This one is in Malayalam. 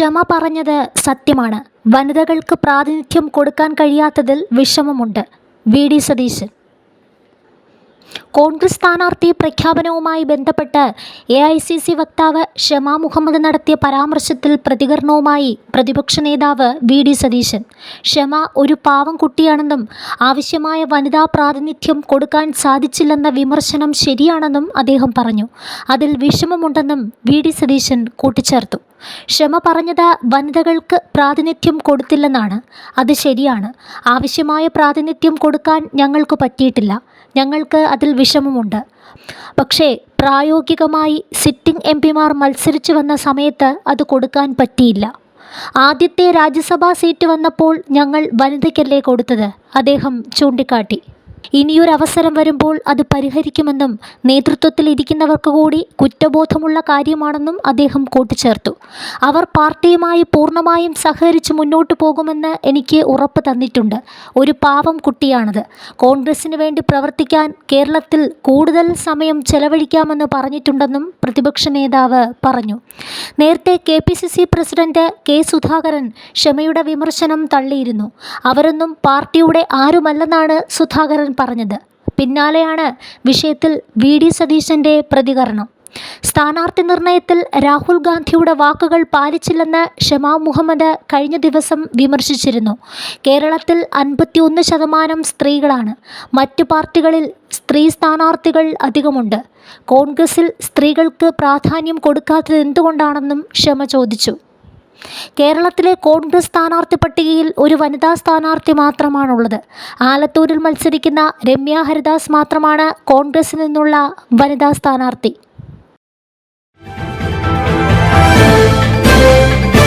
ക്ഷമ പറഞ്ഞത് സത്യമാണ്. വനിതകൾക്ക് പ്രാതിനിധ്യം കൊടുക്കാൻ കഴിയാത്തതിൽ വിഷമമുണ്ട്. വി. ഡി. സതീശൻ. കോൺഗ്രസ് സ്ഥാനാർത്ഥി പ്രഖ്യാപനവുമായി ബന്ധപ്പെട്ട് എ ഐ സി സി വക്താവ് ഷമാ മുഹമ്മദ് നടത്തിയ പരാമർശത്തിൽ പ്രതികരണവുമായി പ്രതിപക്ഷ നേതാവ് വി ഡി സതീശൻ. ഷമ ഒരു പാവം കുട്ടിയാണെന്നും ആവശ്യമായ വനിതാ പ്രാതിനിധ്യം കൊടുക്കാൻ സാധിച്ചില്ലെന്ന വിമർശനം ശരിയാണെന്നും അദ്ദേഹം പറഞ്ഞു. അതിൽ വിഷമമുണ്ടെന്നും വി ഡി സതീശൻ കൂട്ടിച്ചേർത്തു. ക്ഷമ പറഞ്ഞത് വനിതകൾക്ക് പ്രാതിനിധ്യം കൊടുത്തില്ലെന്നാണ്. അത് ശരിയാണ്. ആവശ്യമായ പ്രാതിനിധ്യം കൊടുക്കാൻ ഞങ്ങൾക്ക് പറ്റിയിട്ടില്ല. ഞങ്ങൾക്ക് അതിൽ വിഷമമുണ്ട്. പക്ഷേ പ്രായോഗികമായി സിറ്റിംഗ് എം പിമാർ മത്സരിച്ചു വന്ന സമയത്ത് അത് കൊടുക്കാൻ പറ്റിയില്ല. ആദ്യത്തെ രാജ്യസഭാ സീറ്റ് വന്നപ്പോൾ ഞങ്ങൾ വനിതയ്ക്കല്ലേ കൊടുത്തത്? അദ്ദേഹം ചൂണ്ടിക്കാട്ടി. ഇനിയൊരവസരം വരുമ്പോൾ അത് പരിഹരിക്കുമെന്നും നേതൃത്വത്തിൽ ഇരിക്കുന്നവർക്ക് കൂടി കുറ്റബോധമുള്ള കാര്യമാണെന്നും അദ്ദേഹം കൂട്ടിച്ചേർത്തു. അവർ പാർട്ടിയുമായി പൂർണമായും സഹകരിച്ച് മുന്നോട്ട് പോകുമെന്ന് എനിക്ക് ഉറപ്പ് തന്നിട്ടുണ്ട്. ഒരു പാവം കുട്ടിയാണത്. കോൺഗ്രസിന് വേണ്ടി പ്രവർത്തിക്കാൻ കേരളത്തിൽ കൂടുതൽ സമയം ചെലവഴിക്കാമെന്ന് പറഞ്ഞിട്ടുണ്ടെന്നും പ്രതിപക്ഷ നേതാവ് പറഞ്ഞു. നേരത്തെ K P C C president K Sudhakaran ക്ഷമയുടെ വിമർശനം തള്ളിയിരുന്നു. അവരൊന്നും പാർട്ടിയുടെ ആരുമല്ലെന്നാണ് സുധാകരൻ പറഞ്ഞത്. പിന്നാലെയാണ് വിഷയത്തിൽ വി ഡി സതീശന്റെ പ്രതികരണം. സ്ഥാനാർത്ഥി നിർണയത്തിൽ രാഹുൽ ഗാന്ധിയുടെ വാക്കുകൾ പാലിച്ചില്ലെന്ന് ഷമാ മുഹമ്മദ് കഴിഞ്ഞ ദിവസം വിമർശിച്ചിരുന്നു. കേരളത്തിൽ അൻപത്തിയൊന്ന് ശതമാനം സ്ത്രീകളാണ്. മറ്റു പാർട്ടികളിൽ സ്ത്രീ സ്ഥാനാർത്ഥികൾ അധികമുണ്ട്. കോൺഗ്രസിൽ സ്ത്രീകൾക്ക് പ്രാധാന്യം കൊടുക്കാത്തത് എന്തുകൊണ്ടാണെന്നും ക്ഷമ ചോദിച്ചു. കേരളത്തിലെ കോൺഗ്രസ് സ്ഥാനാർത്ഥി പട്ടികയിൽ ഒരു വനിതാ സ്ഥാനാർത്ഥി മാത്രമാണുള്ളത്. ആലത്തൂരിൽ മത്സരിക്കുന്ന രമ്യ ഹരിദാസ് മാത്രമാണ് കോൺഗ്രസിൽ നിന്നുള്ള വനിതാ സ്ഥാനാർത്ഥി.